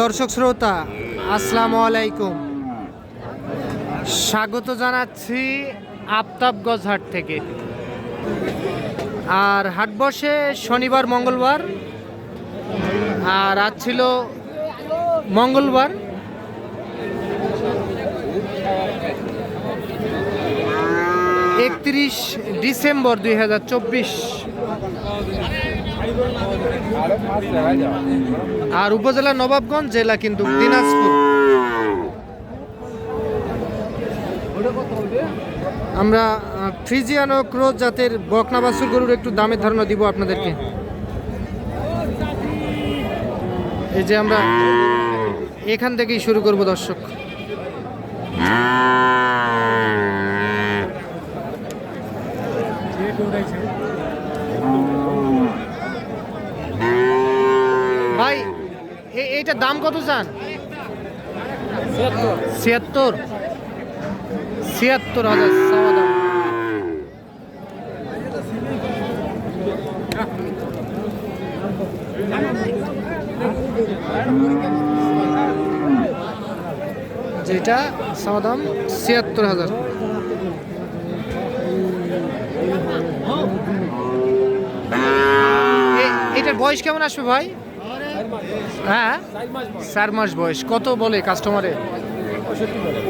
দর্শক শ্রোতা, আসসালামু আলাইকুম। স্বাগত জানাচ্ছি আফতাবগঞ্জ হাট থেকে। আর হাট বসে শনিবার, মঙ্গলবার। আর আজ ছিল মঙ্গলবার। একত্রিশ ডিসেম্বর দুই হাজার চব্বিশ। আর উপজেলা নবাবগঞ্জ জেলা কিন্তু দিনাজপুর। আমরা ফ্রিজিয়ান ও ক্রোজ জাতের বকনা বাছুর গরুর একটু দামের ধারণা দিব আপনাদেরকে। এই যে আমরা এখান থেকেই শুরু করব দর্শক ভাই এ- এইটার দাম কত চান? ছিয়াত্তর। ছিয়াত্তর? হাজার চাওয়া দাম। যেটা চাওয়া দাম ছিয়াত্তর হাজার। এটার বয়স কেমন আসবে ভাই? হ্যাঁ? চার মাস বয়স। কত বলে কাস্টমারে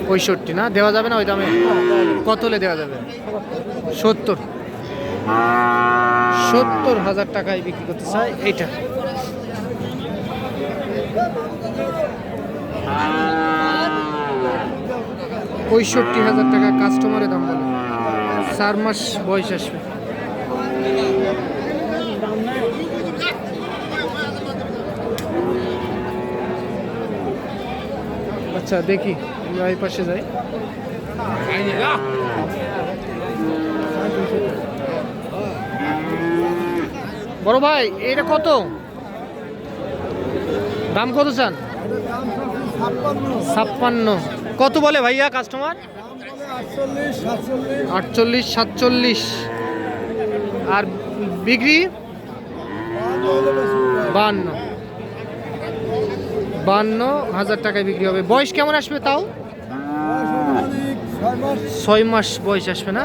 পঁয়ষট্টি, না? দেওয়া যাবে না ওই দামে? কত হলে দেওয়া যাবে? সত্তর। সত্তর হাজার টাকায় বিক্রি করতে চাই এইটা। পঁয়ষট্টি হাজার টাকা কাস্টমারের দাম বলে। চার মাস বয়স আসবে। আচ্ছা দেখি। এই পাশে যাই। বড় ভাই এটা কত? দাম কত চান? ছাপ্পান্ন। কত বলে ভাইয়া কাস্টমার আটচল্লিশ, সাতচল্লিশ। আর বিক্রি? বান্ন। বান্ন হাজার টাকায় বিক্রি হবে। বয়স কেমন আসবে তাও? ছয় মাস বয়স আসবে না?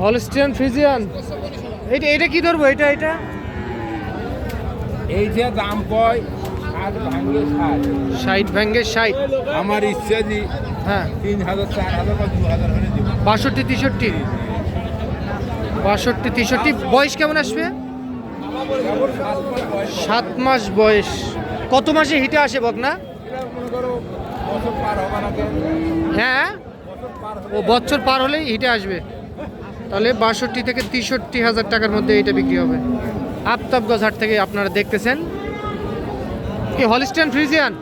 Holstein Friesian. এটা এটা কি ধরবো? এটা এটা? এই যে দাম কয় ষাট ভ্যাঙ্গে ষাট। আমার ইচ্ছা হ্যাঁ। তিন হাজার চার হাজার বা দু হাজার বাষট্টি তেষট্টি? বাষট্টি, তেষট্টি। বয়স কেমন আসবে? সাত মাস বয়স। কত মাসে হিটে আসে বক না এটা মনে করো বছর পার হবে না কেন হ্যাঁ? ও বছর পার হলেই হিটে আসবে। তাহলে বাষট্টি থেকে তেষট্টি হাজার টাকার মধ্যে এটা বিক্রি হবে। আফতাবগঞ্জ হাট থেকে আপনারা দেখতেছেন। কি হলিস্টেন ফ্রিজিয়ান?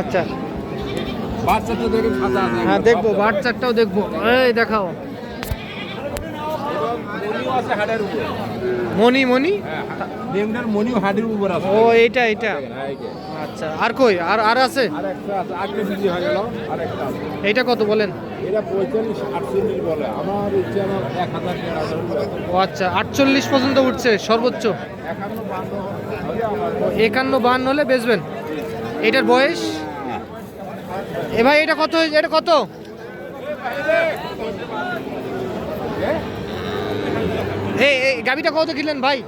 আচ্ছা। হ্যাঁ দেখব বাচ্চারটাও দেখব। এই দেখাও। মনি মনি হ্যাঁ মনিও হাটের উপর ও এই যে। আচ্ছা আর কই? আর আর আছে? এইটা কত বলেন? এটা ও আচ্ছা আটচল্লিশ পর্যন্ত উঠছে, সর্বোচ্চ। একান্ন বান্ন হলে আমার একান্ন বান্ন হলে বেচবেন। এটার বয়স? এ ভাই এটা কত এটা কত? এই গাবিটা কত কিনলেন ভাই?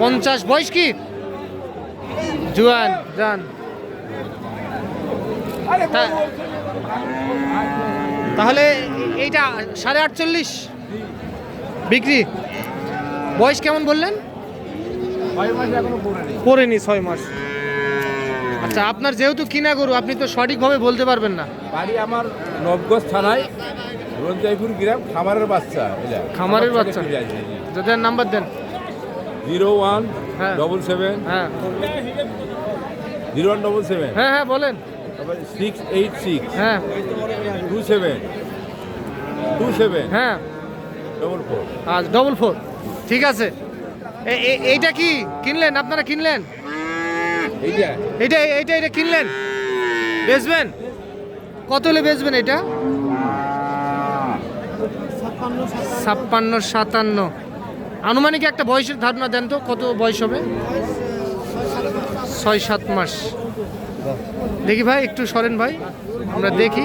পঞ্চাশ। বয়স কি? জুয়ান জান। তাহলে এইটা সাড়ে আটচল্লিশ বিক্রি। বয়স কেমন বললেন? পড়েনি ছয় মাস। আচ্ছা আপনার যেহেতু কিনা গরু আপনি তো সঠিকভাবে বলতে পারবেন না। বাড়ি আমার নবগঞ্জ থানায় রঞ্জাইপুর গ্রাম খামারের বাচ্চা খামারের বাচ্চা? যাদের নাম্বার দেন। জিরো ওয়ান হ্যাঁ। ডবল সেভেন হ্যাঁ। জিরো ওয়ান ডবল সেভেন হ্যাঁ হ্যাঁ বলেন। সিক্স এইট সিক্স হ্যাঁ। টু সেভেন টু সেভেন হ্যাঁ। Double four. আচ্ছা ডবল ফোর। ঠিক আছে। এইটা কি? কিনলেন? আপনারা কিনলেন? এইটা? এইটা এটা কিনলেন? বেচবেন? কত হলে বেচবেন এটা? ছাপ্পান্ন, সাতান্ন। আনুমানিক একটা বয়সের ধারণা দেন তো, কত বয়স হবে? ছয়, সাত মাস। দেখি ভাই, একটু সরেন ভাই, আমরা দেখি।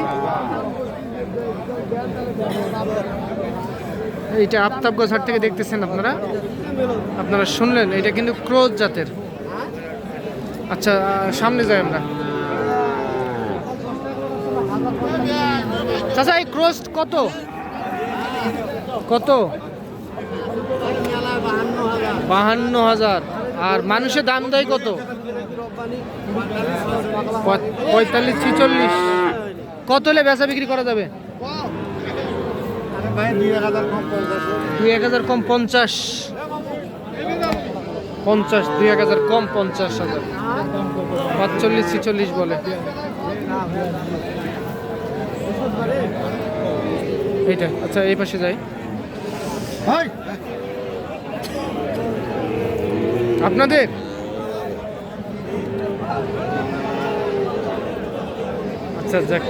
এইটা আফতাবগঞ্জ হাট থেকে দেখতেছেন আপনারা? আপনারা শুনলেন এটা কিন্তু ক্রোজ জাতের। আচ্ছা সামনে যাই আমরা। চাচা এই ক্রোজ কত? কত? বাহান্ন হাজার। আর মানুষের দাম দেয় কত? পঁয়তাল্লিশ ছিচল্লিশ। কত হলে বেচা বিক্রি করা যাবে? দুই এক হাজার কম পঞ্চাশ। পঞ্চাশ দুই এক হাজার কম পঞ্চাশ হাজার। পাঁচচল্লিশ ছিচল্লিশ বলে। এইটা আচ্ছা এই পাশে যাই। আপনাদের? আচ্ছা যাক।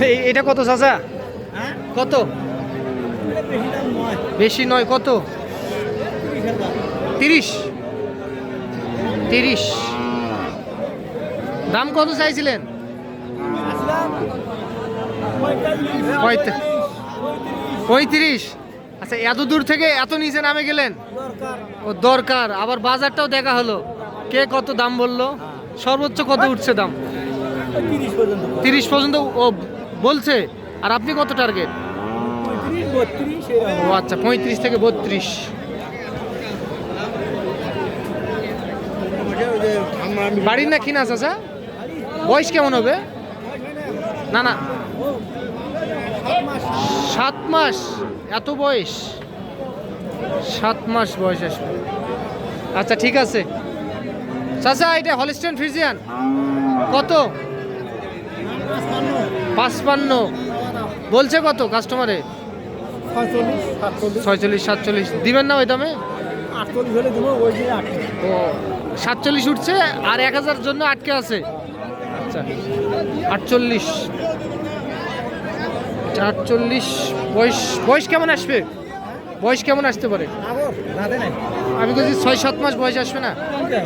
এই- এটা কত চাচা? কত? বেশি নয়, কত? তিরিশ। তিরিশ। দাম কত চাইছিলেন? পঁয়ত- পঁয়ত্রিশ। আচ্ছা এত দূর থেকে এত নিচে নামে গেলেন? ও দরকার। আবার বাজারটাও দেখা হলো। কে কত দাম বলল? সর্বোচ্চ কত উঠছে দাম? তিরিশ পর্যন্ত ও বলছে। আর আপনি কত টার্গেট? ও আচ্ছা পঁয়ত্রিশ থেকে বত্রিশ। বাড়ির না কিনা চাচা? বয়স কেমন হবে? না না। সাত মাস। এত বয়স? সাত মাস বয়স আসবে। আচ্ছা ঠিক আছে। চাচা, এটা হলিস্টেন ফিজিয়ান কত? পাঁচপান্ন। বলছে কত কাস্টমারে? ছয়চল্লিশ সাতচল্লিশ। দিবেন না ওই দামে? আটচল্লিশ হলে দেবো ওই দিনে ও সাতচল্লিশ উঠছে আর এক হাজার জন্য আটকে আছে। আচ্ছা আটচল্লিশ। আটচল্লিশ বয়স বয়স কেমন আসবে? বয়স কেমন আসতে পারে? আমি বলছি ছয় সাত মাস বয়স আসবে না?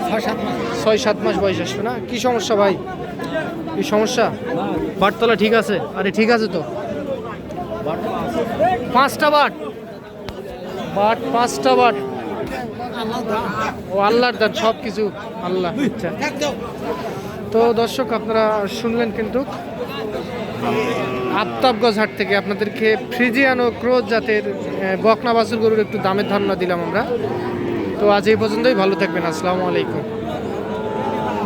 ছয় সাত মাস ছয় সাত মাস বয়স আসবে না? কি সমস্যা ভাই? কি সমস্যা? বাটতলা ঠিক আছে? আরে ঠিক আছে তো। পাঁচটা বাট। বাট পাঁচটা বাট। ও আল্লাহর দান সব কিছু আল্লাহ আচ্ছা। তো দর্শক, আপনারা শুনলেন কিন্তু আফতাবগঞ্জ হাট থেকে আপনাদেরকে ফ্রিজিয়ান ও ক্রোজ জাতের বকনা বাছুর গরুর একটু দামের ধারণা দিলাম আমরা। তো আজ এই পর্যন্তই, ভালো থাকবেন, আসসালামু আলাইকুম।